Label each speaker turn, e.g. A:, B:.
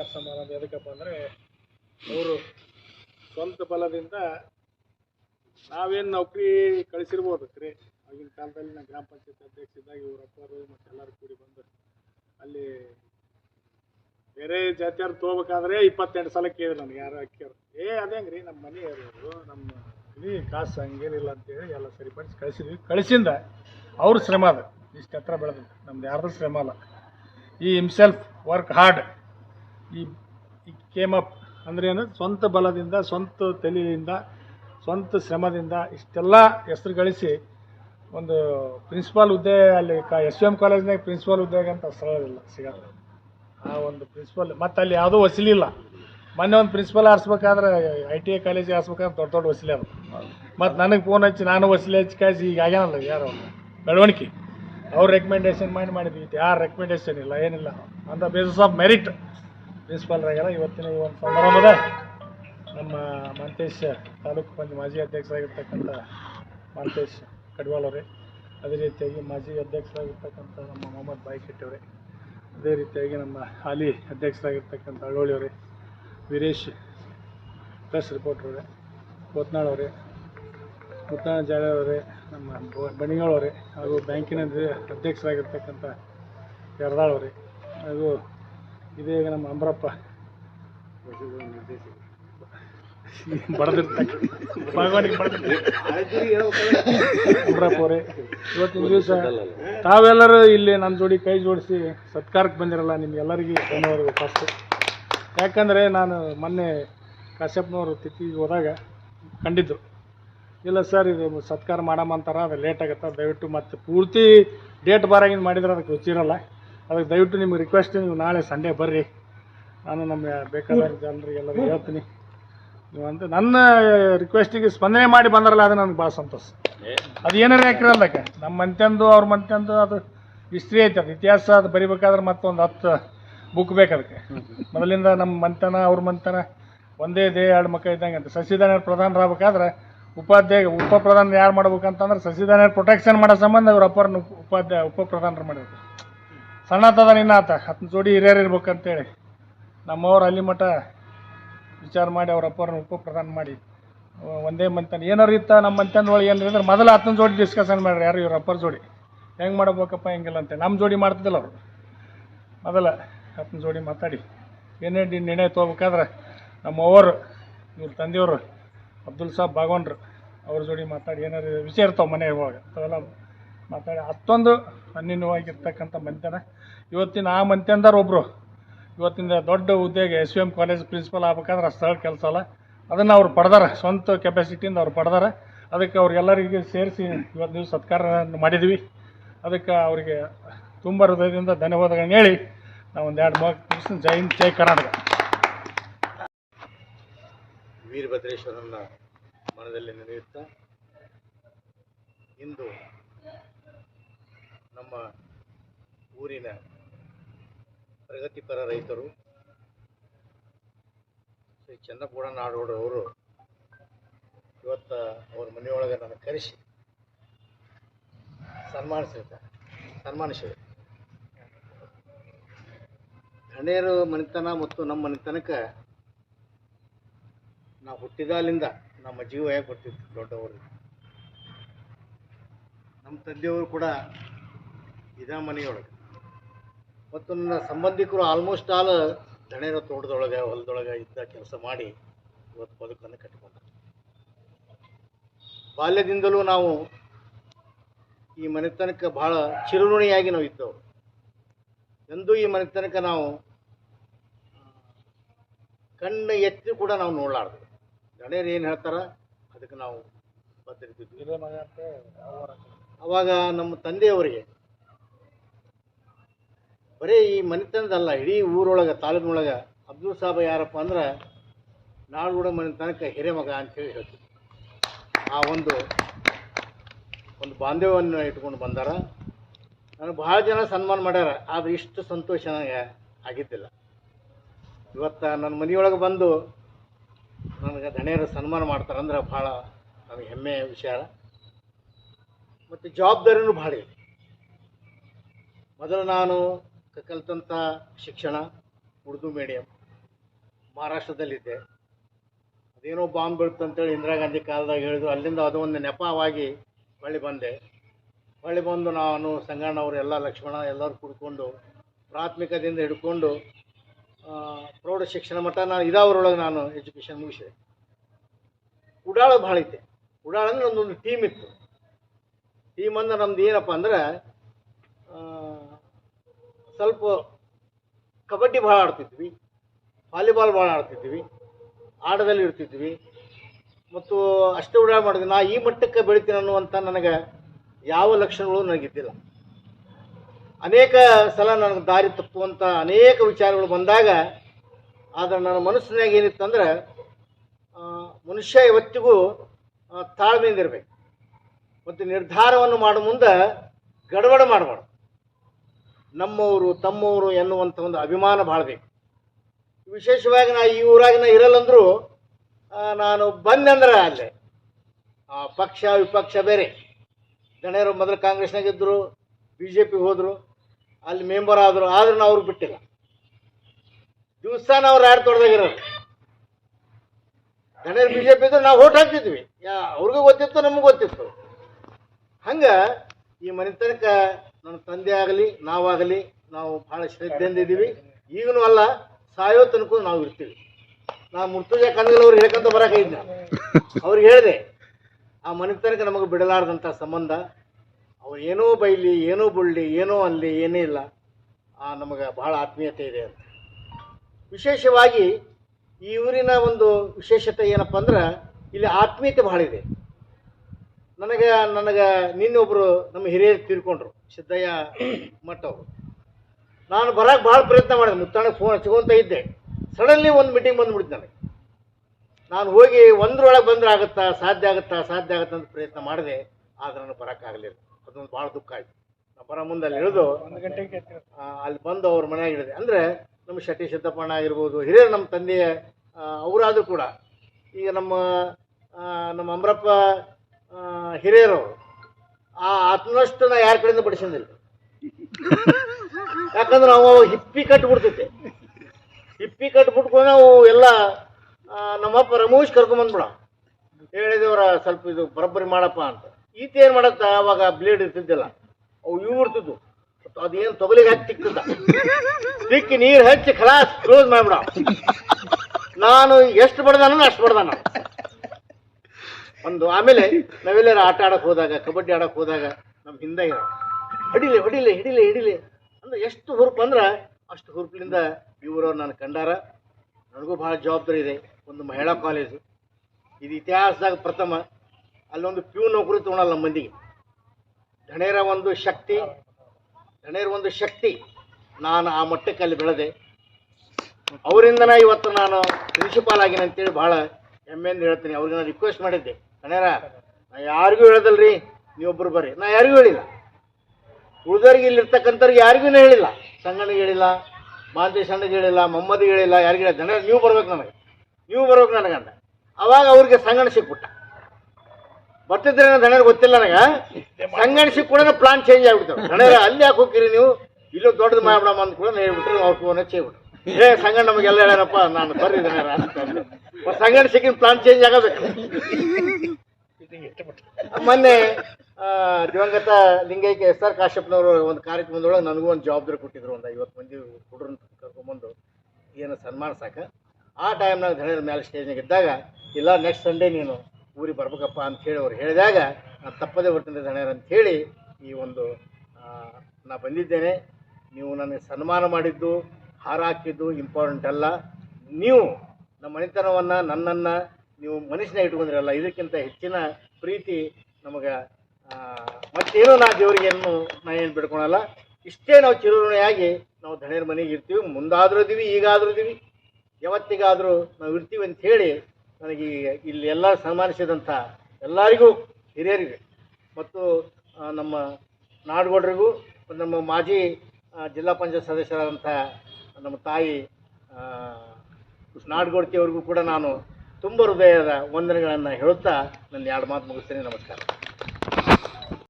A: ಕೆಲಸ ಮಾಡೋದು ಎದಕ್ಕಪ್ಪ ಅಂದರೆ ಅವರು ಸ್ವಂತ ಬಲದಿಂದ ನಾವೇನು ನೌಕರಿ ಕಳಿಸಿರ್ಬೋದು. ರೀ ಆಗಿನ ಕಾಲದಲ್ಲಿ ನಾನು ಗ್ರಾಮ ಪಂಚಾಯತ್ ಅಧ್ಯಕ್ಷ ಇದ್ದಾಗ ಇವ್ರ ಅಪ್ಪರು ಮತ್ತು ಎಲ್ಲರೂ ಕೂಡಿ ಬಂದು ಅಲ್ಲಿ ಬೇರೆ ಜಾತಿಯವ್ರು ತೊಗೋಬೇಕಾದ್ರೆ ಇಪ್ಪತ್ತೆಂಟು ಸಲ ಕೇಳಿದ್ರು ನನಗೆ ಯಾರು ಅಕ್ಕಿಯವ್ರು ಏ ಅದೇಂಗೆ ರೀ ನಮ್ಮ ಮನೆ ಯಾರು ನಮ್ಮ ಇಲ್ಲಿ ಕಾಸು ಹಂಗೇನಿಲ್ಲ ಅಂತೇಳಿ ಎಲ್ಲ ಸರಿಪಡಿಸಿ ಕಳಿಸಿದ್ವಿ. ಕಳಿಸಿಂದ ಅವ್ರ ಶ್ರಮ ಅದು. ಇಷ್ಟು ಹತ್ರ ಬೆಳೆದ್ರು ನಮ್ದು ಯಾರ್ದು ಶ್ರಮ ಅಲ್ಲ. ಈ ಹಿಮ್ಸೆಲ್ಫ್ ವರ್ಕ್ ಹಾರ್ಡ್ ಈ ಈ ಕೇಮ್ ಅಪ್ ಅಂದರೆ ಏನು? ಸ್ವಂತ ಬಲದಿಂದ, ಸ್ವಂತ ತಲೆಯಿಂದ, ಸ್ವಂತ ಶ್ರಮದಿಂದ ಇಷ್ಟೆಲ್ಲ ಹೆಸರು ಗಳಿಸಿ ಒಂದು ಪ್ರಿನ್ಸಿಪಾಲ್ ಹುದ್ದೆ ಅಲ್ಲಿ ಕ ಎಸ್ ಎಂ ಕಾಲೇಜ್ನಾಗ ಪ್ರಿನ್ಸಿಪಾಲ್ ಹುದ್ದೆಗೆ ಅಂತ ಸ್ಥಳ ಇಲ್ಲ, ಸಿಗಲ್ಲ. ಆ ಒಂದು ಪ್ರಿನ್ಸಿಪಲ್ ಮತ್ತು ಅಲ್ಲಿ ಯಾವುದೂ ವಸೂಲಿಲ್ಲ. ಮೊನ್ನೆ ಒಂದು ಪ್ರಿನ್ಸಿಪಲ್ ಆರಿಸ್ಬೇಕಾದ್ರೆ ಐ ಟಿ ಐ ಕಾಲೇಜಿಗೆ ಆರಿಸ್ಬೇಕಾದ್ರೆ ದೊಡ್ಡ ದೊಡ್ಡ ವಸೂಲಿ ಅದು. ಮತ್ತು ನನಗೆ ಫೋನ್ ಹಚ್ಚಿ ನಾನು ವಸೂಲಿ ಹಚ್ಚಿ ಕಾಯಿಸಿ ಈಗ ಆಗ್ಯಾನಲ್ಲ ಯಾರು ಬೆಳವಣಿಗೆ. ಅವ್ರು ರೆಕಮೆಂಡೇಶನ್ ಮಾಡಿ ಮಾಡಿದ್ವಿ. ಯಾರು ರೆಕಮೆಂಡೇಶನ್ ಇಲ್ಲ, ಏನಿಲ್ಲ on the basis of merit ಪ್ರಿನ್ಸಿಪಾಲ್ರಾಗೆಲ್ಲ ಇವತ್ತಿನ ಈ ಒಂದು ಸಮಾರಂಭದ ನಮ್ಮ ಮಂತೇಶ್ ತಾಲೂಕು ಪಂಚ ಮಾಜಿ ಅಧ್ಯಕ್ಷರಾಗಿರ್ತಕ್ಕಂಥ ಮಂತೇಶ್ ಕಡ್ವಾಲ್ ಅವರೇ, ಅದೇ ರೀತಿಯಾಗಿ ಮಾಜಿ ಅಧ್ಯಕ್ಷರಾಗಿರ್ತಕ್ಕಂಥ ನಮ್ಮ ಮೊಹಮ್ಮದ್ ಬಾಯಿ ಅವರೇ, ಅದೇ ರೀತಿಯಾಗಿ ನಮ್ಮ ಹಾಲಿ ಅಧ್ಯಕ್ಷರಾಗಿರ್ತಕ್ಕಂಥ ಅವರೇ, ವೀರೇಶ್ ಪ್ರೆಸ್ ರಿಪೋರ್ಟರ್ ಅವರೇ ಕೋತ್ನಾಳ್ ಅವರೇ ಮುತ್ತಣ್ಣ ಜಾಳ ಅವರೇ, ನಮ್ಮ ಬಣಿಗಳವರೇ ಹಾಗೂ ಬ್ಯಾಂಕಿನ ಅಧ್ಯ- ಅಧ್ಯಕ್ಷರಾಗಿರ್ತಕ್ಕಂಥ ಯರದಾಳ್ ಅವರೇ, ಹಾಗೂ ಇದೀಗ ನಮ್ಮ ಅಂಬ್ರಪ್ಪ. ಬಡದಿರ್ತಕ್ಕ ಭಗವಾನಿಗೆ ಇವತ್ತಿನ ದಿವಸ ತಾವೆಲ್ಲರೂ ಇಲ್ಲಿ ನನ್ನ ಜೋಡಿ ಕೈ ಜೋಡಿಸಿ ಸತ್ಕಾರಕ್ಕೆ ಬಂದಿರಲ್ಲ ನಿಮ್ಗೆಲ್ಲರಿಗೂ ಧನ್ಯವಾದಗಳು ಫಸ್ಟ್ ಯಾಕಂದರೆ ನಾನು ಮೊನ್ನೆ ಕಾಶ್ಯಪ್ನವರು ತಿಥಿಗೆ ಹೋದಾಗ ಕಂಡಿದ್ದರು ಇಲ್ಲ ಸರ್ ಇದು ಸತ್ಕಾರ ಮಾಡಮ್ಮ ಅಂತಾರೆ, ಅದು ಲೇಟ್ ಆಗತ್ತೆ, ದಯವಿಟ್ಟು ಮತ್ತೆ ಪೂರ್ತಿ ಡೇಟ್ ಬಾರಾಗಿಂದ ಮಾಡಿದ್ರೆ ಅದಕ್ಕೆ ರುಚಿರಲ್ಲ ಅದಕ್ಕೆ ದಯವಿಟ್ಟು ನಿಮ್ಗೆ ರಿಕ್ವೆಸ್ಟ್ ನೀವು ನಾಳೆ ಸಂಡೇ ಬರ್ರಿ. ನಾನು ನಮ್ಮ ಬೇಕಾದ ಜನರಿಗೆಲ್ಲರೂ ಹೇಳ್ತೀನಿ. ನೀವು ಅಂತ ನನ್ನ ರಿಕ್ವೆಸ್ಟಿಗೆ ಸ್ಪಂದನೆ ಮಾಡಿ ಬಂದ್ರಲ್ಲ ಅದು ನನಗೆ ಭಾಳ ಸಂತೋಷ. ಅದು ಏನಾರು ಯಾಕಿರಲ್ಲಕ್ಕೆ ನಮ್ಮ ಮಂತ್ಯಂದು ಅವ್ರ ಮಂತ್ಯಂದು ಅದು ಹಿಸ್ಟ್ರಿ ಐತೆ ಅದು ಇತಿಹಾಸ ಅದು ಬರಿಬೇಕಾದ್ರೆ ಮತ್ತೊಂದು ಹತ್ತು ಬುಕ್ ಬೇಕು ಅದಕ್ಕೆ. ಮೊದಲಿಂದ ನಮ್ಮ ಮಂತನ ಅವ್ರ ಮಂತನ ಒಂದೇ ದೇ ಎರಡು ಮಕ್ಕಳು ಇದ್ದಂಗೆ ಅಂತ. ಸಸಿಧಾನ್ಯ ಪ್ರಧಾನರಾಗಬೇಕಾದ್ರೆ ಉಪಾಧ್ಯಾಯ ಉಪ ಪ್ರಧಾನ ಯಾರು ಮಾಡ್ಬೇಕಂತಂದ್ರೆ ಸಸಿಧಾನ್ಯ ಪ್ರೊಟೆಕ್ಷನ್ ಮಾಡೋ ಸಂಬಂಧ ಅವ್ರ ಅಪ್ಪರನ್ನು ಉಪಾಧ್ಯಾಯ ಉಪ ಪ್ರಧಾನರು ಮಾಡಿದ್ರು ಸಣ್ಣ ತದ ನಿನ್ನ ಆತ. ಹತ್ತು ಜೋಡಿ ಹಿರಿಯರು ಇರ್ಬೇಕಂತೇಳಿ. ನಮ್ಮವ್ರು ಅಲ್ಲಿ ಮಠ ವಿಚಾರ ಮಾಡಿ ಅವ್ರ ಅಪ್ಪವ್ರನ್ನ ಉಪ ಪ್ರಧಾನ ಮಾಡಿ. ಒಂದೇ ಮಂತನ ಏನಾರು ಇತ್ತ ನಮ್ಮ ಮಂತನೊಳಗೆ ಏನಾರ ಅಂದ್ರೆ ಮೊದಲು ಹತ್ತನ ಜೋಡಿ ಡಿಸ್ಕಷನ್ ಮಾಡ್ರಿ. ಯಾರು ಇವ್ರ ಅಪ್ಪರ ಜೋಡಿ? ಹೆಂಗೆ ಮಾಡ್ಬೇಕಪ್ಪ, ಹೆಂಗಿಲ್ಲ ಅಂತ ನಮ್ಮ ಜೋಡಿ ಮಾಡ್ತಿದ್ದಿಲ್ಲ ಅವರು. ಮೊದಲ ಹತ್ತನ ಜೋಡಿ ಮಾತಾಡಿ. ಏನೇ ನಿರ್ಣಯ ತೊಗೋಬೇಕಾದ್ರೆ ನಮ್ಮ ಅವರು ಇವ್ರ ತಂದೆಯವರು, ಅಬ್ದುಲ್ ಸಾಬ್ ಭಾಗವನ್ರು ಅವ್ರ ಜೋಡಿ ಮಾತಾಡಿ. ಏನಾರು ವಿಷಯ ಇರ್ತಾವೆ ಮನೆ ಇವಾಗ. ಅವೆಲ್ಲ ಮಾತಾಡಿ. ಅಷ್ಟೊಂದು ಅನ್ಯನ್ಯವಾಗಿರ್ತಕ್ಕಂಥ ಮಂತ್ಯನ. ಇವತ್ತಿನ ಆ ಮಂತ್ಯಂದಾರ ಒಬ್ಬರು ಇವತ್ತಿನ ದೊಡ್ಡ ಉದ್ಯೋಗ S V M college principal ಆಗ್ಬೇಕಾದ್ರೆ ಆ ಸ್ಥಳ ಕೆಲಸ ಅಲ್ಲ. ಅದನ್ನು ಅವ್ರು ಪಡೆದಾರ, ಸ್ವಂತ ಕೆಪಾಸಿಟಿಯಿಂದ ಅವ್ರು ಪಡೆದಾರೆ. ಅದಕ್ಕೆ ಅವ್ರಿಗೆಲ್ಲರಿಗೆ ಸೇರಿಸಿ ಇವತ್ತು ನೀವು ಸತ್ಕಾರ ಮಾಡಿದ್ವಿ. ಅದಕ್ಕೆ ಅವರಿಗೆ ತುಂಬ ಹೃದಯದಿಂದ ಧನ್ಯವಾದಗಳನ್ನ ಹೇಳಿ ನಾವು ಒಂದು ಎರಡು ಮಾತು ಜೈ ಹಿಂದ್, ಜೈ ಕರ್ನಾಟಕ.
B: ವೀರಭದ್ರೇಶ್ವರನ ಮನದಲ್ಲಿ ನೆನೆಯುತ್ತಾ, ಇಂದು ನಮ್ಮ ಊರಿನ ಪ್ರಗತಿಪರ ರೈತರು. ಶ್ರೀ ಚನ್ನಪೂಡ ನಾಡೋಡ್ರವರು ಇವತ್ತು ಅವ್ರ ಮನೆಯೊಳಗೆ ನಾನು ಕರೆಸಿ ಸನ್ಮಾನಿಸಿರ್ತಾರೆ. ಸನ್ಮಾನಿಸಿದೆ ಗಣ್ಯರು ಮನೆತನ ಮತ್ತು ನಮ್ಮ ಮನೆತನಕ್ಕೆ ನಾವು ಹುಟ್ಟಿದಾಲಿಂದ ನಮ್ಮ ಜೀವ ಹೇಗೆ ಬರ್ತಿತ್ತು ದೊಡ್ಡವರು. ನಮ್ಮ ತಂದೆಯವರು ಕೂಡ ಇದೇ ಮನೆಯೊಳಗೆ. ಮತ್ತು ನನ್ನ ಸಂಬಂಧಿಕರು ಆಲ್ಮೋಸ್ಟ್ ಆಲ್ ದಣೆರ ತೋಟದೊಳಗೆ ಹೊಲದೊಳಗೆ ಇದ್ದ ಕೆಲಸ ಮಾಡಿ ಇವತ್ತು ಬದುಕನ್ನು ಕಟ್ಟಿಕೊಂಡ್ರು. ಬಾಲ್ಯದಿಂದಲೂ ನಾವು ಈ ಮನೆತನಕ್ಕೆ ಬಹಳ ಚಿರುಋಣಿಯಾಗಿ ನಾವು ಇದ್ದವು. ಎಂದೂ ಈ ಮನೆತನಕ್ಕೆ ನಾವು ಕಣ್ಣು ಎತ್ತಿ ಕೂಡ ನಾವು ನೋಡಲಾರ್ದು. ಗಣೇರು ಏನು ಹೇಳ್ತಾರ? ಅದಕ್ಕೆ ನಾವು
A: ಬದ್ದಿರ್ತಿದ್ವಿ
B: ಅವಾಗ ನಮ್ಮ ತಂದೆಯವರಿಗೆ. ಬರೀ ಈ ಮನೆತನದಲ್ಲ, ಇಡೀ ಊರೊಳಗೆ, ತಾಲೂಕಿನೊಳಗೆ ಅಬ್ದುಲ್ ಸಾಬ ಯಾರಪ್ಪ ಅಂದ್ರೆ ನಾಡುಗೂಡ ಮನೆತನಕ್ಕೆ ಹಿರೇಮಗ ಅಂತೇಳಿ ಹೇಳ್ತೀವಿ ಆ ಒಂದು ಒಂದು ಬಾಂಧವ್ಯವನ್ನು ಇಟ್ಕೊಂಡು ಬಂದಾರ. ನನಗೆ ಭಾಳ ಜನ ಸನ್ಮಾನ ಮಾಡ್ಯಾರ, ಆದ್ರೆ ಇಷ್ಟು ಸಂತೋಷ ನನಗೆ ಆಗಿದ್ದಿಲ್ಲ. ಇವತ್ತು ನನ್ನ ಮನೆಯೊಳಗೆ ಬಂದು ನನಗೆ ದಣಿಯರು ಸನ್ಮಾನ ಮಾಡ್ತಾರಂದ್ರೆ ಭಾಳ ನನಗೆ ಹೆಮ್ಮೆಯ ವಿಚಾರ. ಮತ್ತು ಜವಾಬ್ದಾರಿನೂ ಭಾಳ ಇದೆ. ಮೊದಲು ನಾನು ಕಲಿತಂಥ ಶಿಕ್ಷಣ ಉರ್ದು ಮೀಡಿಯಂ ಮಹಾರಾಷ್ಟ್ರದಲ್ಲಿದ್ದೆ ಅದೇನೋ ಬಾಂಬ್ ಬೀಳ್ತು ಅಂತೇಳಿ ಇಂದಿರಾ ಗಾಂಧಿ ಕಾಲದಾಗ ಹೇಳಿದ್ರು. ಅಲ್ಲಿಂದ ಅದು ಒಂದು ನೆಪವಾಗಿ ಹೊಳ್ಳಿ ಬಂದೆ. ಹೊಳ್ಳಿ ಬಂದು ನಾನು ಸಂಗಣ್ಣವರು ಎಲ್ಲ ಲಕ್ಷ್ಮಣ ಎಲ್ಲರೂ ಕುಡ್ಕೊಂಡು ಪ್ರಾಥಮಿಕದಿಂದ ಹಿಡ್ಕೊಂಡು ಪ್ರೌಢ ಶಿಕ್ಷಣ ಮಟ್ಟ ನಾನು ಇದಾವರೊಳಗೆ ನಾನು ಎಜುಕೇಷನ್ ಮುಗಿಸಿದೆ. ಉಡಾಳ ಭಾಳ ಇದ್ದೆ ಉಡಾಳ ಅಂದ್ರೆ ನಮ್ಮದೊಂದು ಟೀಮ್ ಇತ್ತು. ಟೀಮ್ ಅಂದ್ರೆ ನಮ್ದು ಏನಪ್ಪ ಅಂದ್ರೆ ಸ್ವಲ್ಪ ಕಬಡ್ಡಿ ಭಾಳ ಆಡ್ತಿದ್ವಿ. ವಾಲಿಬಾಲ್ ಭಾಳ ಆಡ್ತಿದ್ವಿ. ಆಟದಲ್ಲಿ ಇರ್ತಿದ್ವಿ. ಮತ್ತು ಅಷ್ಟು ಉಡ ಮಾಡಿದ್ವಿ. ನಾ ಈ ಮಟ್ಟಕ್ಕೆ ಬೆಳಿತೀನಿ ಅನ್ನುವಂಥ ನನಗೆ ಯಾವ ಲಕ್ಷಣಗಳು ನನಗಿದ್ದಿಲ್ಲ. ಅನೇಕ ಸಲ ನನಗೆ ದಾರಿ ತಪ್ಪುವಂಥ ಅನೇಕ ವಿಚಾರಗಳು ಬಂದಾಗ ಆದರೆ ನನ್ನ ಮನಸ್ಸಿನಾಗ ಏನಿತ್ತಂದ್ರೆ ಮನುಷ್ಯ ಇವತ್ತಿಗೂ ತಾಳ್ಮೆಯಿಂದ ಇರಬೇಕು. ಮತ್ತು ನಿರ್ಧಾರವನ್ನು ಮಾಡೋ ಮುಂದೆ ಗಡಬಡ ಮಾಡಬಾರ್ದು. ನಮ್ಮವರು ತಮ್ಮವರು ಎನ್ನುವಂಥ ಒಂದು ಅಭಿಮಾನ ಭಾಳ ಬೇಕು. ವಿಶೇಷವಾಗಿ ನಾ ಈ ಊರಾಗ ನಾ ಇರಲ್ಲಂದ್ರೂ ನಾನು ಬಂದಂದ್ರೆ ಅಲ್ಲೇ. ಆ, ಪಕ್ಷ ವಿಪಕ್ಷ ಬೇರೆ. ದಣಿಯರು ಮೊದಲು ಕಾಂಗ್ರೆಸ್ನಾಗಿದ್ದರು ಬಿ ಜೆ ಪಿ ಹೋದರು ಅಲ್ಲಿ ಮೆಂಬರ್ ಆದರು ಆದ್ರೂ ನಾವು ಅವ್ರಿಗೆ ಬಿಟ್ಟಿಲ್ಲ. ದಿವಸ ನಾವು ರಾಡ್ ತೊಡ್ದಾಗಿರೋರು ದಣಿಯರು ಬಿ ಜೆ ಪಿ ಇದ್ರೆ ನಾವು ಓಟ್ ಹಾಕ್ತಿದ್ವಿ. ಯಾ ಅವ್ರಿಗೂ ಗೊತ್ತಿತ್ತು ನಮಗೂ ಗೊತ್ತಿತ್ತು. ಹಂಗೆ ಈ ಮನೆತನಕ ನನ್ನ ತಂದೆ ಆಗಲಿ, ನಾವಾಗಲಿ ನಾವು ಭಾಳ ಶ್ರದ್ಧೆಯಿಂದ ಇದ್ದೀವಿ ಈಗನೂ ಅಲ್ಲ, ಸಾಯೋ ತನಕ ನಾವು ಇರ್ತೀವಿ. ನಾನು ಮುರ್ತುಜ ಅವ್ರು ಹೇಳ್ಕೊತ ಹೇಳ್ಕೊಂತ ಇದ್ದ ಅವ್ರಿಗೆ ಹೇಳಿದೆ, ಆ ಮನೆತನಕ ನಮಗೆ ಬಿಡಲಾರ್ದಂಥ ಸಂಬಂಧ ಅವ್ರು ಏನೋ ಬೈಲಿ, ಏನೋ ಬುಳ್ಳಿ, ಏನೋ ಅಲ್ಲಿ ಏನೇ ಇಲ್ಲ, ಆ ನಮಗೆ ಭಾಳ ಆತ್ಮೀಯತೆ ಇದೆ ಅಂತ. ವಿಶೇಷವಾಗಿ ಈ ಊರಿನ ಒಂದು ವಿಶೇಷತೆ ಏನಪ್ಪ ಅಂದ್ರೆ ಇಲ್ಲಿ ಆತ್ಮೀಯತೆ ಭಾಳ ಇದೆ. ನನಗೆ ನನಗೆ ನಿನ್ನೊಬ್ಬರು ನಮ್ಮ ಹಿರಿಯರು ತೀರ್ಕೊಂಡ್ರು ಸಿದ್ದಯ್ಯ ಮಠ ಅವರು. ನಾನು ಬರಕ್ಕೆ ಭಾಳ ಪ್ರಯತ್ನ ಮಾಡಿದೆ ಮುತ್ತಣ್ಣ ಫೋನ್ ಹಚ್ಕೊಂತ ಇದ್ದೆ. ಸಡನ್ಲಿ ಒಂದು ಮೀಟಿಂಗ್ ಬಂದ್ಬಿಡ್ತು ನನಗೆ. ನಾನು ಹೋಗಿ ಒಂದರೊಳಗೆ ಬಂದ್ರೆ ಆಗುತ್ತಾ ಸಾಧ್ಯ ಆಗುತ್ತಾ ಸಾಧ್ಯ ಆಗುತ್ತಾ ಅಂತ ಪ್ರಯತ್ನ ಮಾಡಿದೆ ಆದ್ರೆ ನನಗೆ ಬರೋಕ್ಕಾಗಲಿಲ್ಲ ಅದೊಂದು ಭಾಳ ದುಃಖ ಆಯ್ತು. ನಾನು ಬರೋ ಮುಂದೆ ಅಲ್ಲಿ ಇಳಿದು ಅಲ್ಲಿ ಬಂದು ಅವ್ರ ಮನೆಯಾಗ ಇಳಿದೆ. ಅಂದರೆ ನಮ್ಮ ಶೆಟ್ಟಿ ಸಿದ್ದಪ್ಪಣ್ಣ ಆಗಿರ್ಬೋದು ಹಿರಿಯರು ನಮ್ಮ ತಂದೆಯ ಅವರಾದರೂ ಕೂಡ ಈಗ ನಮ್ಮ ನಮ್ಮ ಅಮರಪ್ಪ ಆ, ಹಿರಿಯರವರು ಆ ಆತ್ಮನಷ್ಟು ನಾ ಯಾರ ಕಡೆಯಿಂದ ಬಡಿಸಿದಿಲ್ಲ ಯಾಕಂದ್ರೆ ನಾವು ಅವಾಗ ಹಿಪ್ಪಿ ಕಟ್ಬಿಡ್ತಿದ್ದೆ ಹಿಪ್ಪಿ ಕಟ್ಬಿಟ್ಕೊಂಡು ನಾವು ಎಲ್ಲ ನಮ್ಮಪ್ಪ ರಮೇಶ್ ಕರ್ಕೊಂಬಂದ್ಬಿಡ. ಹೇಳಿದವ್ರ ಸ್ವಲ್ಪ ಇದು ಬರೋಬ್ಬರಿ ಮಾಡಪ್ಪ ಅಂತ. ಈತ ಏನು ಮಾಡತ್ತ? ಅವಾಗ ಬ್ಲೇಡ್ ಇರ್ತಿದ್ದಿಲ್ಲ. ಅವು ಇವು ಇರ್ತಿದ್ವು ಅದೇನು ತೊಗಲಿಗೆ ಹಾಕಿ ತಿಕ್ತಿದ್ದ ತಿಕ್ಕಿ ನೀರು ಹಚ್ಚಿ ಖಲಾಸ್ ಕ್ಲೋಸ್ ಮಾಡ್ಬಿಡ. ನಾನು ಎಷ್ಟು ಬಡ್ದಾನ ಅಷ್ಟು ಬಡ್ದಾನ. ಒಂದು ಆಮೇಲೆ ನಾವೆಲ್ಲರ ಆಟ ಆಡಕ್ಕೆ ಹೋದಾಗ, ಕಬಡ್ಡಿ ಆಡಕ್ಕೆ ಹೋದಾಗ ನಮ್ಮ ಹಿಂದೆ ಇರೋ ಹೊಡಿಲಿ ಹೊಡಿಲಿ, ಹಿಡಿಲಿ ಹಿಡಿಲಿ. ಅಂದ್ರೆ ಎಷ್ಟು ಹುರುಪು ಅಂದ್ರೆ ಅಷ್ಟು ಹುರುಪಿನಿಂದ ಇವರವ್ರು ನಾನು ಕಂಡಾರ. ನನಗೂ ಭಾಳ ಜವಾಬ್ದಾರಿ ಇದೆ. ಒಂದು ಮಹಿಳಾ ಕಾಲೇಜು ಇದು ಇತಿಹಾಸದಾಗ ಪ್ರಥಮ. ಅಲ್ಲೊಂದು ಪ್ಯೂ ನೌಕರಿ ತೊಗೊಳಲ್ಲ ನಮ್ಮ ಮಂದಿಗೆ. ಧಣೇರ ಒಂದು ಶಕ್ತಿ, ಧಣೇರ ಒಂದು ಶಕ್ತಿ ನಾನು ಆ ಮಟ್ಟಕ್ಕೆ ಅಲ್ಲಿ ಬೆಳೆದೆ. ಅವರಿಂದನ ಇವತ್ತು ನಾನು ಪ್ರಿನ್ಸಿಪಾಲ್ ಆಗಿನ ಅಂತೇಳಿ ಭಾಳ ಹೆಮ್ಮೆಯಿಂದ ಹೇಳ್ತೀನಿ. ಅವ್ರಿಗೆ ನಾನು ರಿಕ್ವೆಸ್ಟ್ ಮಾಡಿದ್ದೆ. ಧಣೇರ ನಾ ಯಾರಿಗೂ ಹೇಳದಲ್ರಿ, ನೀವೊಬ್ರು ಬರ್ರಿ. ನಾ ಯಾರಿಗೂ ಹೇಳಿಲ್ಲ. ಉಳಿದವ್ರಿಗೆ ಇಲ್ಲಿ ಇರ್ತಕ್ಕಂಥವ್ರಿಗೆ ಯಾರಿಗೂ ಹೇಳಿಲ್ಲ. ಸಂಗನಿಗೆ ಹೇಳಿಲ್ಲ ಮಾಂತೇಶ್ ಅಣ್ಣಗೆ ಹೇಳಿಲ್ಲ ಮೊಹಮ್ಮದಿಗೆ ಹೇಳಿಲ್ಲ, ಯಾರಿಗೆ ಧಣೇರ ನೀವು ಬರ್ಬೇಕು ನನಗೆ. ನೀವು ಬರ್ಬೇಕು ನನಗಂತ ಅವಾಗ ಅವ್ರಿಗೆ ಸಂಗಣ ಸಿಕ್ಬಿಟ್ಟ. ಬರ್ತಿದ್ರೆ ಧಣೇರ್ ಗೊತ್ತಿಲ್ಲ ನನಗೆ. ಸಂಗಣ ಸಿಕ್ಕೂಡ ಪ್ಲಾನ್ ಚೇಂಜ್ ಆಗ್ಬಿಡ್ತಾರೆ ಧಣೇರ ಅಲ್ಲಿ ಯಾಕೆ ಹೋಗ್ತೀರಿ ನೀವು? ಇಲ್ಲೂ ದೊಡ್ಡದು ಮಾಡ್ಬಿಡಮ್ಮ ಅಂತ ಕೂಡ ಹೇಳ್ಬಿಟ್ರು ಅವ್ರು ಫೋನ್ ಹಚ್ಚಿ ಹೇಳ್ಬಿಟ್ರು ಏ, ಸಂಗಣ್ಣ ನಮಗೆಲ್ಲ ಹೇಳ್ಯಾರಪ್ಪ ನಾನು ಬರ್ರಿದ್ದೇನೆ ಧಣೇರ ಅಂತ ಅಂದೆ. ಮತ್ತೆ ಸಂಗಣ ಸಿಕ್ಕಿನ ಪ್ಲಾನ್ ಚೇಂಜ್ ಆಗಬೇಕು. ಮೊನ್ನೆ ದಿವಂಗತ ಲಿಂಗೈಕ್ಯ ಎಸ್ ಆರ್ ಕಾಶ್ಯಪ್ನವರು ಒಂದು ಕಾರ್ಯಕ್ರಮದೊಳಗೆ ನನಗೂ ಒಂದು ಜವಾಬ್ದಾರಿ ಕೊಟ್ಟಿದ್ರು, ಒಂದು ಐವತ್ತು ಮಂದಿ ಹುಡುಗರನ್ನ ಕರ್ಕೊಂಬಂದು. ಏನು ಸನ್ಮಾನಿಸಾಕ ಆ ಟೈಮ್ನಾಗ ಧಣಿರ ಮೇಲೆ ಸ್ಟೇಜ್ನಾಗ ಇದ್ದಾಗ, ಇಲ್ಲ ನೆಕ್ಸ್ಟ್ ಸಂಡೇ ನೀನು ಊರಿಗೆ ಬರ್ಬೇಕಪ್ಪ ಅಂತ ಹೇಳಿ ಅವ್ರು ಹೇಳಿದಾಗ, ನಾನು ತಪ್ಪದೇ ಬರ್ತೀನಿ ಧಣಿಯರ ಅಂತ ಹೇಳಿ ಈ ಒಂದು ನಾ ಬಂದಿದ್ದೇನೆ. ನೀವು ನನಗೆ ಸನ್ಮಾನ ಮಾಡಿದ್ದು ಹಾರ ಹಾಕಿದ್ದು ಇಂಪಾರ್ಟೆಂಟ್ ಅಲ್ಲ. ನೀವು ನಮ್ಮ ಮನೆತನವನ್ನು, ನನ್ನನ್ನು ನೀವು ಮನುಷ್ಯನ ಇಟ್ಕೊಂಡಿರಲ್ಲ, ಇದಕ್ಕಿಂತ ಹೆಚ್ಚಿನ ಪ್ರೀತಿ ನಮಗೆ ಮತ್ತೇನೋ ನಾ ದೇವರಿಗೆ ಏನು ನಾ ಏನು ಬಿಡ್ಕೊಳಲ್ಲ. ಇಷ್ಟೇ ನಾವು ಚಿರುಣೆಯಾಗಿ ನಾವು ಧಣಿಯರ ಮನೆಗೆ ಇರ್ತೀವಿ. ಮುಂದಾದರೂ ಇದೀವಿ, ಈಗಾದರೂ ಇದೀವಿ. ಯಾವತ್ತಿಗಾದರೂ ನಾವು ಇರ್ತೀವಿ ಅಂತ ಹೇಳಿ ನನಗೆ ಇಲ್ಲಿ ಎಲ್ಲ ಸನ್ಮಾನಿಸಿದಂಥ ಎಲ್ಲರಿಗೂ ಹಿರಿಯರಿಗೆ ಮತ್ತು ನಮ್ಮ ನಾಡಗೌಡರಿಗೂ ನಮ್ಮ ಮಾಜಿ ಜಿಲ್ಲಾ ಪಂಚಾಯತ್ ಸದಸ್ಯರಾದಂಥ ನಮ್ಮ ತಾಯಿ ನಾಡಗೌಡ್ತಿ ಕೂಡ ನಾನು ತುಂಬ ಹೃದಯದ ವಂದನೆಗಳನ್ನು ಹೇಳುತ್ತಾ ನನ್ನ ಎರಡು ಮಾತು ಮುಗಿಸ್ತೇನೆ. ನಮಸ್ಕಾರ.